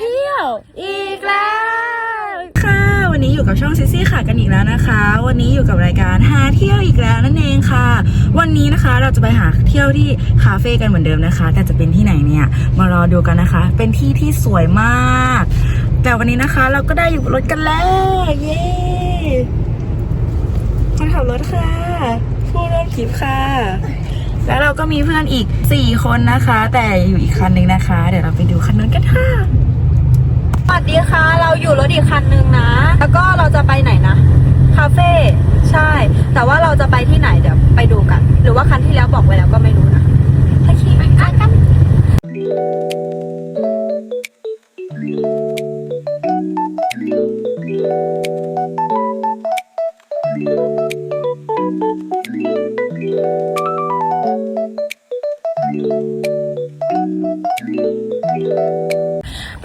เที่ยว อีกแล้วค่ะ วันนี้อยู่กับช่องซิซี่ค่ะกันอีกแล้วนะคะ วันนี้อยู่กับรายการหาเที่ยวอีกแล้วนั่นเองค่ะ วันนี้นะคะเราจะไปหาเที่ยวที่คาเฟ่กันเหมือนเดิมนะคะ แต่จะเป็นที่ไหนเนี่ยมารอดูกันนะคะ เป็นที่ที่สวยมาก แต่วันนี้นะคะเราก็ได้อยู่รถกันแล้วเย้คนขับรถค่ะ ผู้ร่วมทริปค่ะแล้วเราก็มีเพื่อนอีก 4 คนนะคะ แต่อยู่อีกคันหนึ่งนะคะ เดี๋ยวเราไปดูคันนู้นกันค่ะ วัสดีค่ะ เราอยู่รถอีกคันนึงนะ แล้วก็เราจะไปไหนนะ คาเฟ่ ใช่ แต่ว่าเราจะไปที่ไหนเดี๋ยวไปดูกัน หรือว่าคันที่แล้วบอกไว้แล้วก็ไม่รู้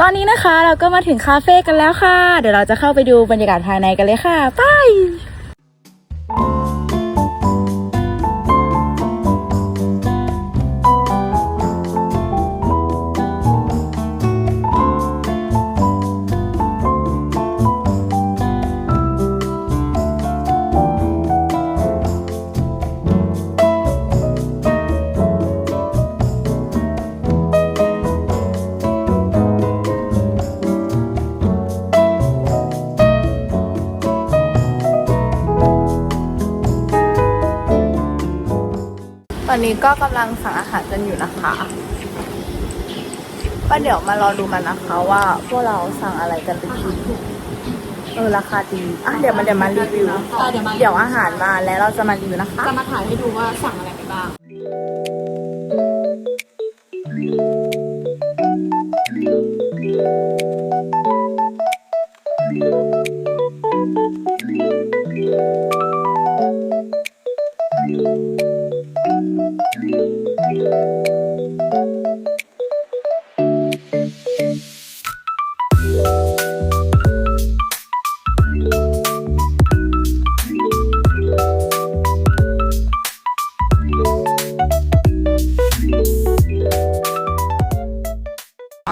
อนนี้นะคะเราก็มาถึงคาเฟ่กันแล้วค่ะ เดี๋ยวเราจะเข้าไปดูบรรยากาศภายในกันเลยค่ะ ไป อนนี้ก็กำลังสั่งอาหารกันอยู่นะคะก็เดี๋ยวมารอดูกันนะคะว่าพวกเราสั่งอะไรกันไปกินเออราคาดีอะเดี๋ยวมันเดี๋ยวมารีวิว เดี๋ยวมาเดี๋ยวอาหารมาแล้วเราจะมารีวิวนะคะ จะมาถ่ายให้ดูว่าสั่งอะไรไปบ้าง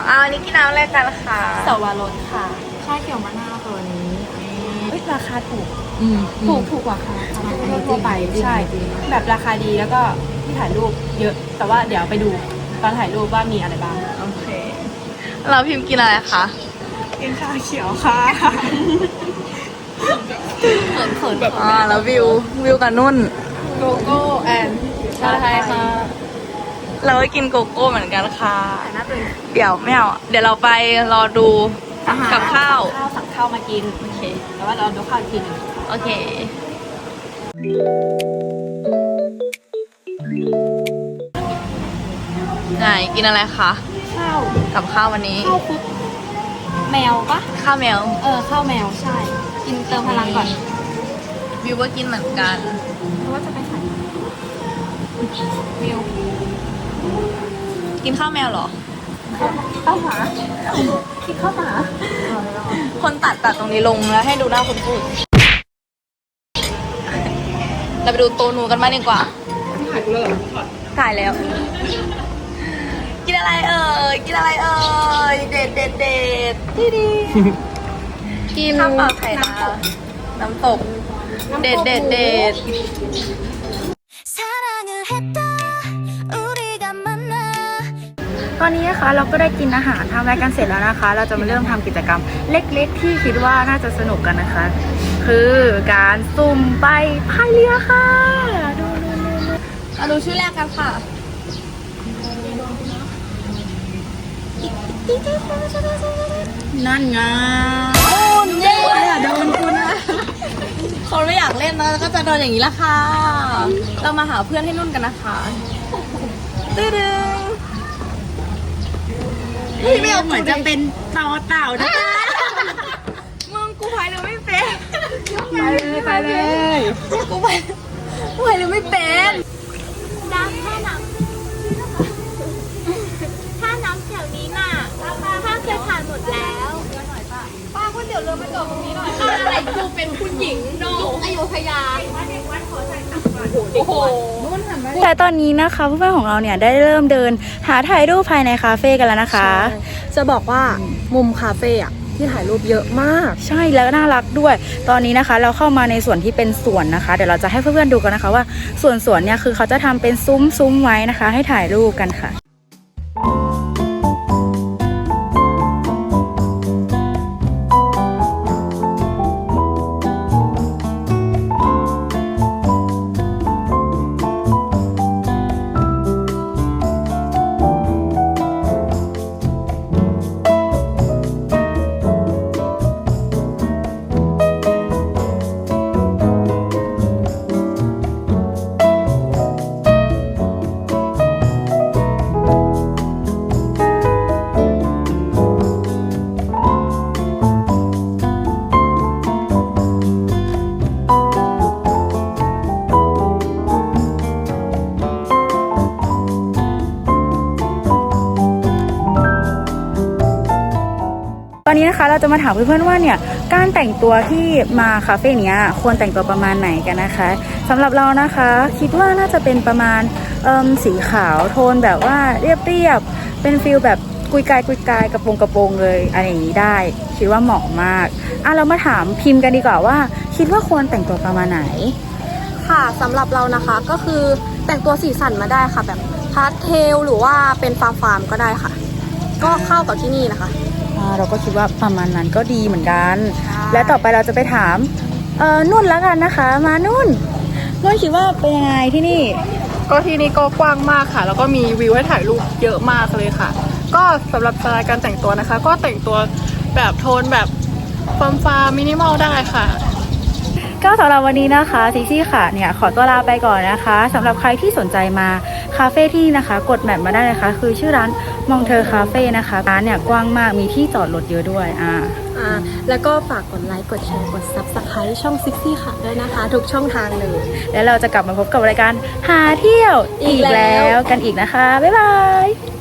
เอาอันนี้กินน้ำอะไรกันค่ะสวารสค่ะ ชาเขียวมะนาวตัวนี้เฮ้ยราคาถูกถูกถูกกว่าค่ะทั่วไปใช่ แบบราคาดีแล้วก็ที่ถ่ายรูปเยอะ แต่ว่าเดี๋ยวไปดูตอนถ่ายรูปว่ามีอะไรบ้าง โอเค เราพิมพ์กินอะไรคะ กินชาเขียวค่ะเขินเขินแบบอ่าแล้ววิววิวกับนุ่นโกโก้แอนชาไทยค่ะ เราก็กินโกโก้เหมือนกันค่ะ แต่หน้าตัวเองเดี๋ยวไม่เอาเดี๋ยวเราไปรอดูกับข้าว ข้าวสั่งข้าวมากิน โอเค แต่ว่าเราดูข้าวอีกทีหนึงโอเค ไหนกินอะไรคะข้าวกับข้าววันนี้ ข้าวคลุกแมวปะข้าวแมว เออข้าวแมวใช่ กินเติมพลังก่อน วิวก็กินเหมือนกัน เพราะว่าจะไปถ่ายวิว กินข้าวแมวเหรอ ข้าวหมากินข้าวหมาคนตัดตัดตรงนี้ลงแล้วให้ดูหน้าคนพูด เราไปดูโตนูกันบ้างดีกว่าถ่ายกูแล้วเหรอถ่ายแล้ว กินอะไรเอ่ย กินอะไรเอ่ย เด็ดเด็ดเด็ดดีดีกินข้าวเปล่าไข่ดาวน้ำตก เด็ดเด็ดเด็ด อนนี้นะคะเราก็ได้กินอาหารทำรายการเสร็จแล้วนะคะ เราจะมาเริ่มทำกิจกรรมเล็กๆ ที่คิดว่าน่าจะสนุกกันนะคะ คือการสุ่มไปพายเรือค่ะดูดูดูดูมาดูชื่อแรกกันค่ะนั่นไงโอ้ยเย้โดนคุณนะคนไม่อยากเล่นนะก็จะโดนอย่างนี้ละค่ะ เรามาหาเพื่อนให้นุ่นกันนะคะตื้อดึ พี่ไม่เอาเหมือนจะเป็นเต่าเต่านะมึงกูพายเรือไม่เป็นไปเลยไปเลยกูพายกูพายเรือไม่เป็นน้ำแค่น้ำถ้าน้ำแถวนี้น่ะถ้าเคยผ่านหมดแล้วป้าก๋วยเตี๋ยวเรือไปจอดตรงนี้หน่อยอะไร ดูเป็นคุณหญิงยุคอยุธยาโอ้โหแต่ตอนนี้นะคะเพื่อนๆของเราเนี่ยได้เริ่มเดิน หาถ่ายรูปภายในคาเฟ่กันแล้วนะคะ จะบอกว่ามุมคาเฟ่อะที่ถ่ายรูปเยอะมาก ใช่แล้วน่ารักด้วย ตอนนี้นะคะ เราเข้ามาในส่วนที่เป็นสวนนะคะ เดี๋ยวเราจะให้เพื่อนๆดูกันนะคะว่าส่วนสวนเนี่ยคือเขาจะทำเป็นซุ้มซุ้มไว้นะคะ ให้ถ่ายรูปกันค่ะ นี้นะคะ เราจะมาถามเพื่อนๆว่าเนี่ยการแต่งตัวที่มาคาเฟ่เนี้ยควรแต่งตัวประมาณไหนกันนะคะสำหรับเรานะคะ คิดว่าน่าจะเป็นประมาณเอิมสีขาวโทนแบบว่าเรียบๆเป็นฟิลแบบกุยกายกุยกายกระโปรงกระโปรงเลยอะไรอย่างนี้ได้ คิดว่าเหมาะมากอะเรามาถามพิมพ์กันดีกว่าว่า คิดว่าควรแต่งตัวประมาณไหน ค่ะสำหรับเรานะคะก็คือแต่งตัวสีสันมาได้ค่ะแบบพาสเทลหรือว่าเป็นฟาร์มฟาร์มก็ได้ค่ะ ก็เข้ากับที่นี่นะคะ เราก็คิดว่าประมาณนั้นก็ดีเหมือนกัน และต่อไปเราจะไปถามเอ่อนุ่นแล้วกันนะคะ มานุ่นนุ่นคิดว่าเป็นยังไงที่นี่ ก็ที่นี่ก็กว้างมากค่ะ แล้วก็มีวิวให้ถ่ายรูปเยอะมากเลยค่ะ ก็สำหรับสไตล์การแต่งตัวนะคะ ก็แต่งตัวแบบโทนแบบฟาร์มฟาร์มินิมอลได้ค่ะ ก็สำหรับวันนี้นะคะซิซี่ค่ะเนี่ยขอตัวลาไปก่อนนะคะสำหรับใครที่สนใจมาคาเฟ่ที่นี่นะคะ กดแมปมาได้เลยค่ะคือชื่อร้านมองเธอคาเฟ่นะคะร้านเนี่ยกว้างมากมีที่จอดรถเยอะด้วยอ่าอ่าแล้วก็ฝากกดไลค์กดแชร์กด Subscribe ช่องซิกซี่ค่ะด้วยนะคะ ทุกช่องทางเลย แล้วเราจะกลับมาพบกับรายการหาเที่ยวอีกอีกแล้แล้ววกันอีกนะคะ บ๊ายบาย